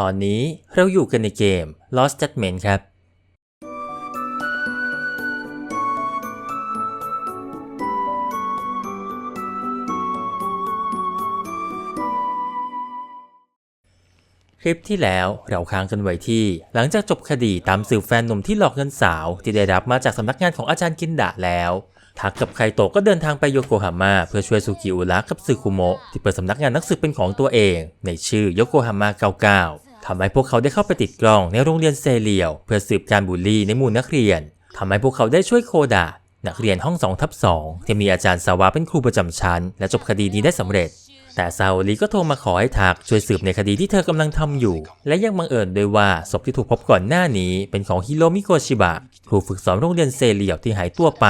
ตอนนี้เราอยู่กันในเกม Lost Judgment ครับ คลิปที่แล้วเราค้างกันไว้ที่ หลังจากจบคดีตามสืบแฟนหนุ่มที่หลอกเงินสาวที่ได้รับมาจากสำนักงานของอาจารย์กินดะแล้วทักกับไคโตะก็เดินทางไปโยโกฮาม่าเพื่อช่วยสุกิอุระกับซึคุโมะที่เปิดสำนักงานนักสืบเป็นของตัวเอง ในชื่อโยโกฮาม่า99 ทำให้พวกเขาได้เข้าไปติดกล้องในโรงเรียนเซเลียว เพื่อสืบการบูลลี่ในหมู่นักเรียนทำให้พวกเขาได้ช่วยโคดะนักเรียนห้อง2ทับ2ที่มีอาจารย์สาวะเป็นครูประจำชั้น และจบคดีนี้ได้สำเร็จ แต่ซาโอริก็โทรมาขอให้ทักช่วยสืบในคดีที่เธอกำลังทำอยู่ และยังบังเอิญด้วยว่าศพที่ถูกพบก่อนหน้านี้เป็นของฮิโรมิโกชิบะครูฝึกสอนโรงเรียนเซเลียวที่หายตัวไป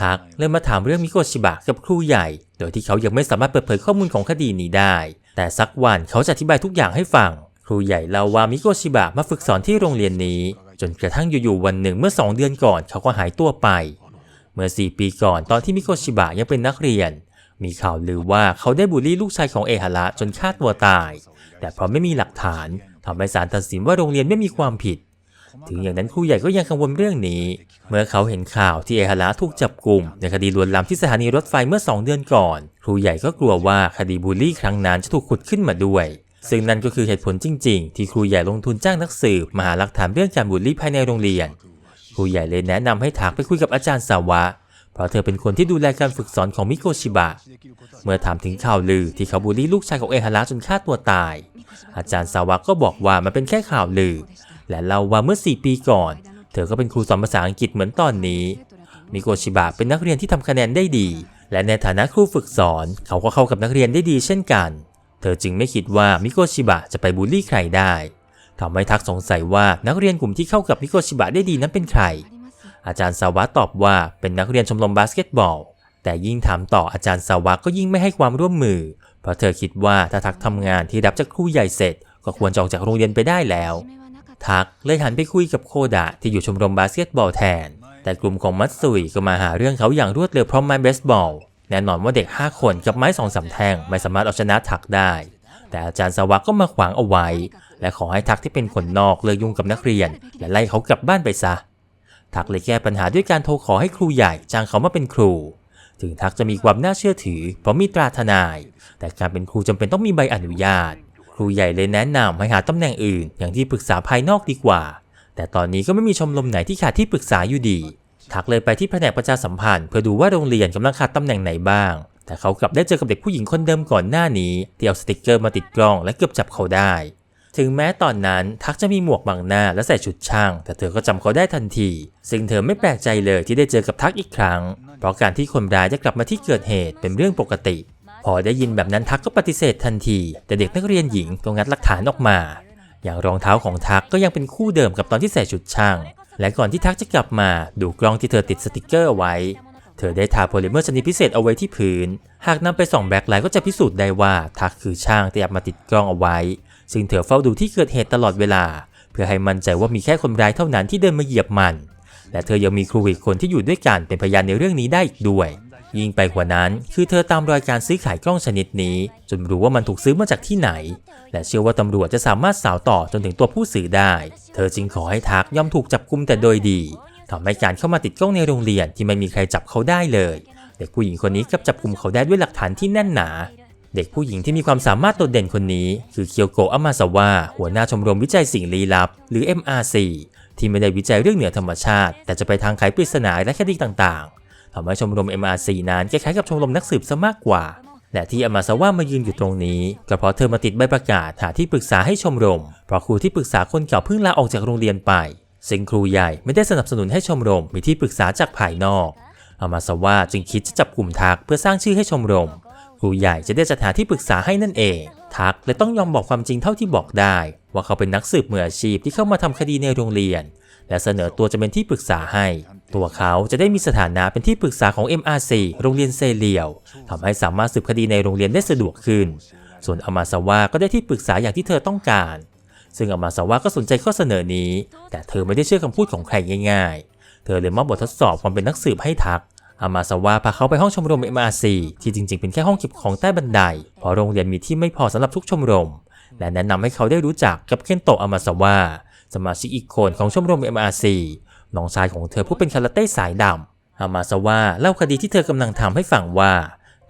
ทักเลยมาถามเรื่องมิโกชิบะกับครูใหญ่ โดยที่เขายังไม่สามารถเปิดเผยข้อมูลของคดีนี้ได้ แต่สักวันเขาจะอธิบายทุกอย่างให้ฟัง ครูใหญ่เล่าว่ามิโกชิบะมาฝึกสอนที่โรงเรียนนี้ จนกระทั่งอยู่ๆวันหนึ่งเมื่อสองเดือนก่อนเขาก็หายตัวไป เมื่อ 4 ปีก่อนตอนที่มิโกชิบะยังเป็นนักเรียน มีข่าวลือว่าเขาได้บูลลี่ลูกชายของเอฮาระจนฆ่าตัวตาย แต่เพราะไม่มีหลักฐานทำให้ศาลตัดสินว่าโรงเรียนไม่มีความผิด ถึงอย่างนั้นครูใหญ่ก็ยังกังวลเรื่องนี้ เมื่อเขาเห็นข่าวที่เอฮาระถูกจับกลุ่มในคดีลวนลามที่สถานีรถไฟเมื่อ 2 เดือนก่อน ครูใหญ่ก็กลัวว่าคดีบูลลี่ครั้งนั้นจะถูกขุดขึ้นมาด้วย ซึ่งนั่นก็คือเหตุผลจริง ๆ ที่ครูใหญ่ลงทุนจ้างนักสืบมาหาหลักฐานเรื่องการบูลลี่ภายในโรงเรียน ครูใหญ่เลยแนะนำให้ทักไปคุยกับอาจารย์สาวะ เพราะเธอเป็นคนที่ดูแลการฝึกสอนของมิโกชิบะ เมื่อถามถึงข่าวลือที่เขาบูลลี่ลูกชายของเอฮาระจนฆ่าตัวตาย อาจารย์สาวะก็บอกว่ามันเป็นแค่ข่าวลือ และเล่าว่าเมื่อ 4 ปีก่อน เธอก็เป็นครูสอนภาษาอังกฤษเหมือนตอนนี้ มิโกชิบะเป็นนักเรียนที่ทำคะแนนได้ดี และในฐานะครูฝึกสอน เขาก็เข้ากับนักเรียนได้ดีเช่นกัน เธอจึงไม่คิดว่ามิโกชิบะจะไปบูลลี่ใครได้ทำให้ทักสงสัยว่านักเรียนกลุ่มที่เข้ากับมิโกชิบะได้ดีนั้นเป็นใคร อาจารย์สาวะตอบว่าเป็นนักเรียนชมรมบาสเกตบอล แต่ยิ่งถามต่ออาจารย์สาวะก็ยิ่งไม่ให้ความร่วมมือ เพราะเธอคิดว่าถ้าทักทำงานที่รับจากครูใหญ่เสร็จ ก็ควรจออกจากโรงเรียนไปได้แล้ว ทักเลยหันไปคุยกับโคดะที่อยู่ชมรมบาสเกตบอลแทน แต่กลุ่มของมัตสุยก็มาหาเรื่องเขาอย่างรวดเร็วพร้อมไม้เบสบอล แน่นอนว่าเด็ก 5 คนกับไม้สองสามแท่งไม่สามารถเอาชนะทักได้ แต่อาจารย์สวะก็มาขวางเอาไว้ และขอให้ทักที่เป็นคนนอกเลิกยุ่งกับนักเรียน และไล่เขากลับบ้านไปซะ ทักเลยแก้ปัญหาด้วยการโทรขอให้ครูใหญ่จ้างเขามาเป็นครู ถึงทักจะมีความน่าเชื่อถือ เพราะมีตราทนาย แต่การเป็นครูจำเป็นต้องมีใบอนุญาต ครูใหญ่เลยแนะนำให้หาตำแหน่งอื่น อย่างที่ปรึกษาภายนอกดีกว่า แต่ตอนนี้ก็ไม่มีชมรมไหนที่ขาดที่ปรึกษาอยู่ดี ทักเลยไปที่แผนกประชาสัมพันธ์เพื่อดูว่าโรงเรียนกำลังขาดตำแหน่งไหนบ้าง แต่เขากลับได้เจอกับเด็กผู้หญิงคนเดิมก่อนหน้านี้ที่เอาสติกเกอร์มาติดกล้องและเกือบจับเขาได้ ถึงแม้ตอนนั้นทักจะมีหมวกบังหน้าและใส่ชุดช่าง แต่เธอก็จำเขาได้ทันที ซึ่งเธอไม่แปลกใจเลยที่ได้เจอกับทักอีกครั้ง เพราะการที่คนร้ายจะกลับมาที่เกิดเหตุเป็นเรื่องปกติ พอได้ยินแบบนั้นทักก็ปฏิเสธทันที แต่เด็กนักเรียนหญิงก็งัดหลักฐานออกมา อย่างรองเท้าของทักก็ยังเป็นคู่เดิมกับตอนที่ใส่ชุดช่าง และก่อนที่ทักจะกลับมาดูกล้องที่เธอติดสติกเกอร์เอาไว้ เธอได้ทาโพลิเมอร์ชนิดพิเศษเอาไว้ที่พื้น หากนำไปส่องแบ็คไลท์ก็จะพิสูจน์ได้ว่าทักคือช่างที่แอบมาติดกล้องเอาไว้ ซึ่งเธอเฝ้าดูที่เกิดเหตุตลอดเวลา เพื่อให้มั่นใจว่ามีแค่คนร้ายเท่านั้นที่เดินมาเหยียบมัน และเธอยังมีครูอีกคนที่อยู่ด้วยกันเป็นพยานในเรื่องนี้ได้อีกด้วย ยิ่งไปกว่านั้น คือเธอตามรอยการซื้อขายกล้องชนิดนี้ จนรู้ว่ามันถูกซื้อมาจากที่ไหน และเชื่อว่าตำรวจจะสามารถสาวต่อจนถึงตัวผู้ซื้อได้ เธอจึงขอให้ทักยอมถูกจับกุมแต่โดยดีทำให้การเข้ามาติดกล้องในโรงเรียนที่ไม่มีใครจับเขาได้เลยเด็กผู้หญิงคนนี้กลับจับกุมเขาได้ด้วยหลักฐานที่แน่นหนา เด็กผู้หญิงที่มีความสามารถโดดเด่นคนนี้ คือเคียวโกะอามาซาวะหัวหน้าชมรมวิจัยสิ่งลี้ลับ หรือ MRC ที่ไม่ได้วิจัยเรื่องเหนือธรรมชาติ แต่จะไปทางไขปริศนาและคดีต่างๆ ทำให้ชมรม MRC นั้นคล้ายๆกับชมรมนักสืบซะมากกว่า และที่อามาซาวะมายืนอยู่ตรงนี้ ก็เพราะเธอมาติดใบประกาศหาที่ปรึกษาให้ชมรม เพราะครูที่ปรึกษาคนเก่าเพิ่งลาออกจากโรงเรียนไป ซึ่งครูใหญ่ไม่ได้สนับสนุนให้ชมรมมีที่ปรึกษาจากภายนอกอามาซาวะจึงคิดจะจับกลุ่มทักเพื่อสร้างชื่อให้ชมรม ครูใหญ่จะได้จัดหาที่ปรึกษาให้นั่นเอง ทักเลยต้องยอมบอกความจริงเท่าที่บอกได้ ว่าเขาเป็นนักสืบมืออาชีพที่เข้ามาทำคดีในโรงเรียน และเสนอตัวจะเป็นที่ปรึกษาให้ ตัวเขาจะได้มีสถานะเป็นที่ปรึกษาของ MRC โรงเรียนเซเลียวทำให้สามารถสืบคดีในโรงเรียนได้สะดวกขึ้น ส่วนอามาซาวะก็ได้ที่ปรึกษาอย่างที่เธอต้องการ ซึ่งอามาซาวะก็สนใจข้อเสนอนี้ แต่เธอไม่ได้เชื่อคำพูดของใครง่าย ๆ เธอเลยมอบบททดสอบความเป็นนักสืบให้ทักอามาซาวะพาเขาไปห้องชมรม MRC ที่จริงๆ เป็นแค่ห้องเก็บของใต้บันได เพราะโรงเรียนมีที่ไม่พอสำหรับทุกชมรม และแนะนำให้เขาได้รู้จักกับเคนโตะอามาซาวะ สมาชิกอีกคนของชมรม MRC น้องชายของเธอผู้เป็นคาราเต้สายดำอามาซาวะเล่าคดีที่เธอกำลังทำให้ฟังว่า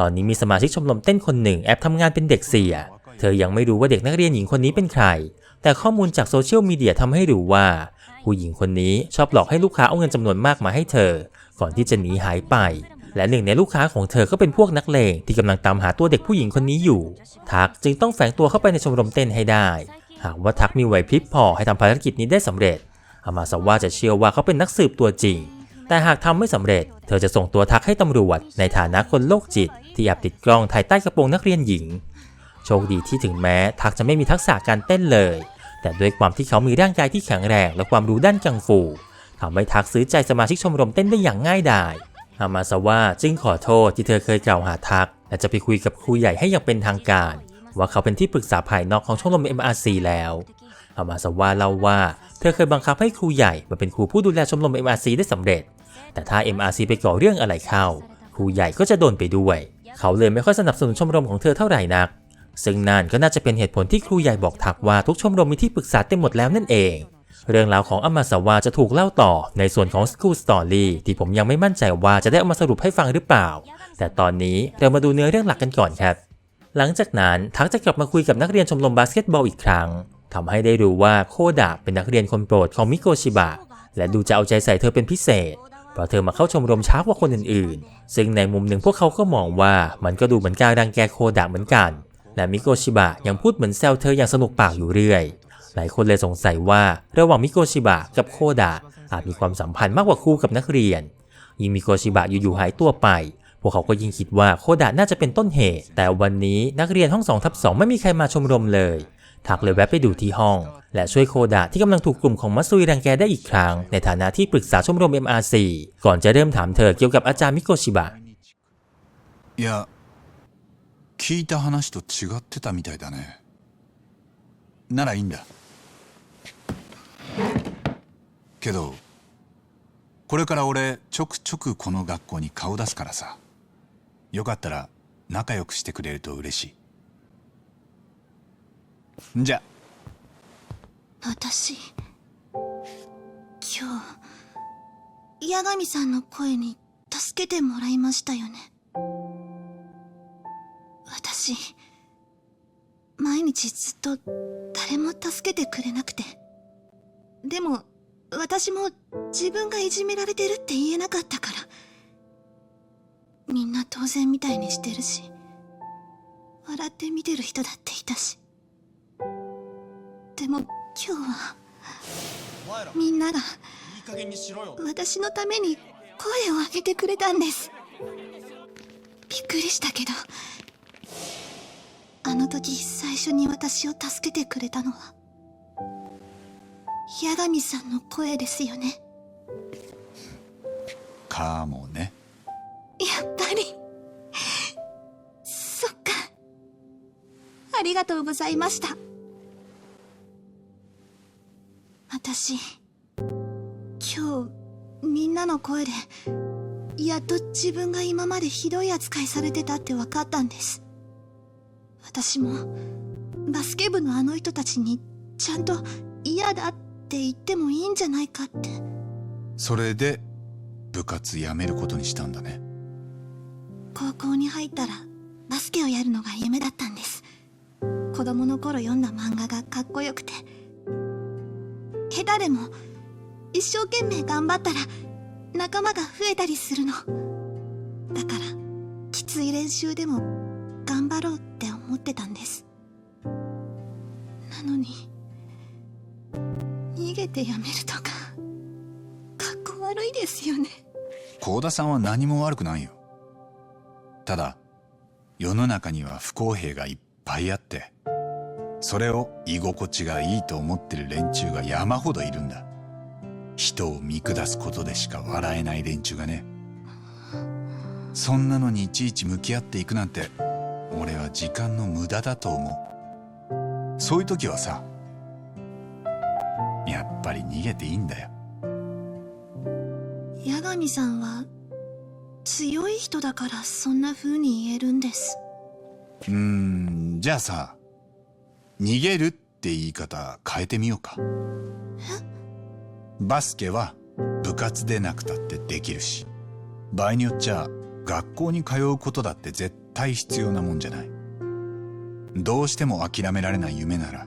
ตอนนี้มีสมาชิกชมรมเต้นคนหนึ่งแอบทำงานเป็นเด็กเสีย เธอยังไม่รู้ว่าเด็กนักเรียนหญิงคนนี้เป็นใคร แต่ข้อมูลจากโซเชียลมีเดียทำให้รู้ว่า ผู้หญิงคนนี้ชอบหลอกให้ลูกค้าเอาเงินจำนวนมากมาให้เธอ ก่อนที่จะหนีหายไปและหนึ่งในลูกค้าของเธอก็เป็นพวกนักเลงที่กำลังตามหาตัวเด็กผู้หญิงคนนี้อยู่ ทักจึงต้องแฝงตัวเข้าไปในชมรมเต้นให้ได้ หากว่าทักมีไหวพริบพอให้ทำภารกิจนี้ได้สำเร็จ อามาซาวะจะเชื่อว่าเขาเป็นนักสืบตัวจริง แต่หากทำไม่สำเร็จ เธอจะส่งตัวทักให้ตำรวจ ในฐานะคนโรคจิต ที่แอบติดกล้องถ่ายใต้กระโปรงนักเรียนหญิง โชคดีที่ถึงแม้ทักจะไม่มีทักษะการเต้นเลย แต่ด้วยความที่เขามีร่างกายที่แข็งแรงและความรู้ด้านกังฟูทำให้ทักซื้อใจสมาชิกชมรมเต้นได้อย่างง่ายดายอามาซาวะจึงขอโทษที่เธอเคยกล่าวหาทักและจะไปคุยกับครูใหญ่ให้อย่างเป็นทางการ ว่าเขาเป็นที่ปรึกษาภายนอกของชมรม MRC แล้วอามาซาวะเล่าว่า เธอเคยบังคับให้ครูใหญ่มาเป็นครูผู้ดูแลชมรม MRC ได้สำเร็จ แต่ถ้า MRC ไปก่อเรื่องอะไรเข้า ครูใหญ่ก็จะโดนไปด้วย เขาเลยไม่ค่อยสนับสนุนชมรมของเธอเท่าไหร่นัก ซึ่งนั่นก็น่าจะเป็นเหตุผลที่ครูใหญ่บอกทักว่าทุกชมรมมีที่ปรึกษาเต็มหมดแล้วนั่นเอง เรื่องราวของอามาสวาจะถูกเล่าต่อในส่วนของ School Story ที่ผมยังไม่มั่นใจว่าจะได้เอามาสรุปให้ฟังหรือเปล่า แต่ตอนนี้เรามาดูเนื้อเรื่องหลักกันก่อนครับ หลังจากนั้นทักจะกลับมาคุยกับนักเรียนชมรมบาสเกตบอลอีกครั้งทำให้ได้รู้ว่าโคดะเป็นนักเรียนคนโปรดของมิโกชิบะและดูจะเอาใจใส่เธอเป็นพิเศษ เพราะเธอมาเข้าชมรมช้ากว่าคนอื่นๆ ซึ่งในมุมหนึ่งพวกเขาก็มองว่ามันก็ดูเหมือนการรังแกโคดะเหมือนกัน และมิโกชิบะยังพูดเหมือนแซวเธออย่างสนุกปากอยู่เรื่อย หลายคนเลยสงสัยว่าระหว่างมิโกชิบะกับโคดะอาจมีความสัมพันธ์มากกว่าครูกับนักเรียน ยิ่งมิโกชิบะอยู่ๆหายตัวไป พวกเขาก็ยิ่งคิดว่าโคดะน่าจะเป็นต้นเหตุ แต่วันนี้นักเรียนห้อง2ทับ2ไม่มีใครมาชมรมเลย ทักเลยแวะไปดูที่ห้อง และช่วยโคดะที่กำลังถูกกลุ่มของมัตซุยรังแกได้อีกครั้ง ในฐานะที่ปรึกษาชมรม MRC ก่อนจะเริ่มถามเธอเกี่ยวกับอาจารย์มิโกชิบะ いや聞いた話と違ってたみたいだねならいいんだけどこれから俺ちょくちょくこの学校に顔出すからさ よかったら仲良くしてくれると嬉しい。じゃ私今日八神さんの声に助けてもらいましたよね。私毎日ずっと誰も助けてくれなくて。でも私も自分がいじめられてるって言えなかったから。みんな当然みたいにしてるし笑って見てる人だっていたし。でも今日はみんなが私のために声を上げてくれたんです。びっくりしたけどあの時最初に私を助けてくれたのは八神さんの声ですよね。かもね。やっぱりそっか。ありがとうございました。私今日みんなの声でやっと自分が今までひどい扱いされてたって分かったんです。私もバスケ部のあの人たちにちゃんと嫌だって言ってもいいんじゃないかって。それで部活やめることにしたんだね。高校に入ったらバスケをやるのが夢だったんです。子供の頃読んだ漫画がかっこよくて。下手でも一生懸命頑張ったら仲間が増えたりするの。だからきつい練習でも頑張ろうって思ってたんです。なのに逃げてやめるとかかっこ悪いですよね。幸田さんは何も悪くないよ。ただ世の中には不公平がいっぱいあってそれを居心地がいいと思ってる連中が山ほどいるんだ。人を見下すことでしか笑えない連中がね。そんなのにいちいち向き合っていくなんて俺は時間の無駄だと思う。そういう時はさやっぱり逃げていいんだよ。八神さんは強い人だからそんな風に言えるんです。うーんじゃあさ逃げるって言い方変えてみようか。バスケは部活でなくたってできるし場合によっちゃ学校に通うことだって絶対必要なもんじゃない。どうしても諦められない夢なら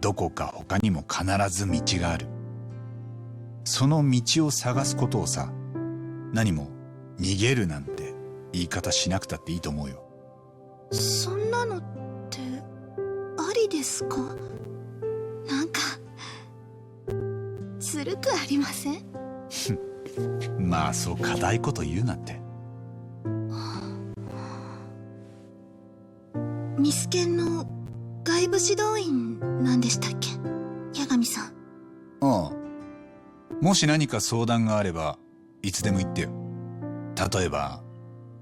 どこか他にも必ず道がある。その道を探すことをさ何も逃げるなんて言い方しなくたっていいと思うよ。そんなのってありですか？なんかずるくありません？まあそう固いこと言うなって。ミスケンの外部指導員なんでしたっけ？八神さん。ああ。もし何か相談があればいつでも言ってよ例えば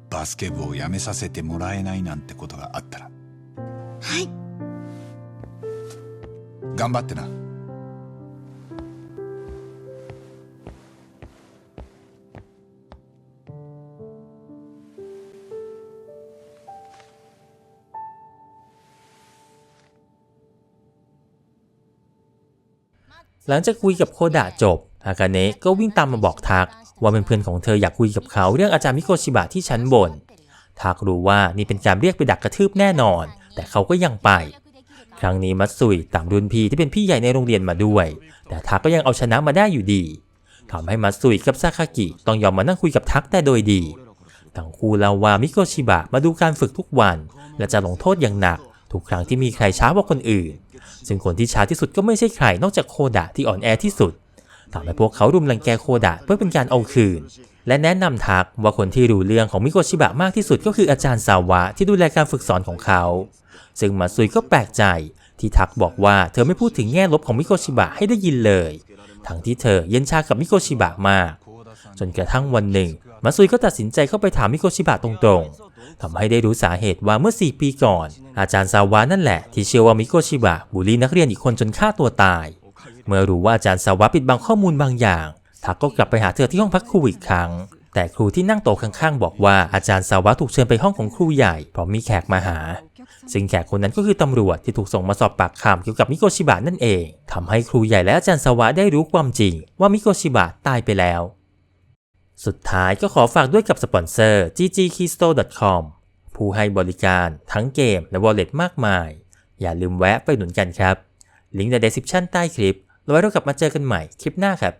バスケ部を辞めさせてもらえないなんてことがあったらはい頑張ってなหลังจากคุยกับโคดะจบ อากาเนะก็วิ่งตามมาบอกทัก ว่าเป็นเพื่อนของเธออยากคุยกับเขาเรื่องอาจารย์มิโกชิบะที่ชั้นบนทักรู้ว่านี่เป็นการเรียกไปดักกระทืบแน่นอน แต่เขาก็ยังไป ครั้งนี้มัตสุยตามรุ่นพี่ที่เป็นพี่ใหญ่ในโรงเรียนมาด้วย แต่ทักก็ยังเอาชนะมาได้อยู่ดีทำให้มัตสุยกับซาคากิต้องยอมมานั่งคุยกับทักแต่โดยดี ทั้งคู่เล่าว่ามิโกชิบะมาดูการฝึกทุกวัน และจะลงโทษอย่างหนัก ทุกครั้งที่มีใครช้ากว่าคนอื่น ซึ่งคนที่ช้าที่สุดก็ไม่ใช่ใครนอกจากโคดะที่อ่อนแอที่สุด ทำให้พวกเขารุมรังแกโคดะเพื่อเป็นการเอาคืน และแนะนำทักว่าคนที่รู้เรื่องของมิโกชิบะมากที่สุดก็คืออาจารย์ซาวะที่ดูแลการฝึกสอนของเขา ซึ่งมาซุยก็แปลกใจที่ทักบอกว่าเธอไม่พูดถึงแง่ลบของมิโกชิบะให้ได้ยินเลย ทั้งที่เธอเย็นชากับมิโกชิบะมาก จนกระทั่งวันหนึ่ง มาซุยก็ตัดสินใจเข้าไปถามมิโกชิบะตรงๆทำให้ได้รู้สาเหตุว่าเมื่อ 4 ปีก่อน อาจารย์ซาวะนั่นแหละที่เชื่อว่ามิโกชิบะบูลลี่นักเรียนอีกคนจนฆ่าตัวตาย เมื่อรู้ว่าอาจารย์ซาวะปิดบังข้อมูลบางอย่างทักก็กลับไปหาเธอที่ห้องพักครูอีกครั้ง แต่ครูที่นั่งโต๊ะข้างๆ บอกว่าอาจารย์ซาวะถูกเชิญไปห้องของครูใหญ่เพราะมีแขกมาหา ซึ่งแขกคนนั้นก็คือตำรวจที่ถูกส่งมาสอบปากคำเกี่ยวกับมิโกชิบะนั่นเองทำให้ครูใหญ่และอาจารย์ซาวะได้รู้ความจริง ว่ามิโกชิบะตายไปแล้ว สุดท้ายก็ขอฝากด้วยกับสปอนเซอร์ ggkeystore.com ผู้ให้บริการทั้งเกมและ wallet มากมาย อย่าลืมแวะไปหนุนกันครับ ลิงก์ใน description ใต้คลิป เราไว้เรากลับมาเจอกันใหม่คลิปหน้าครับ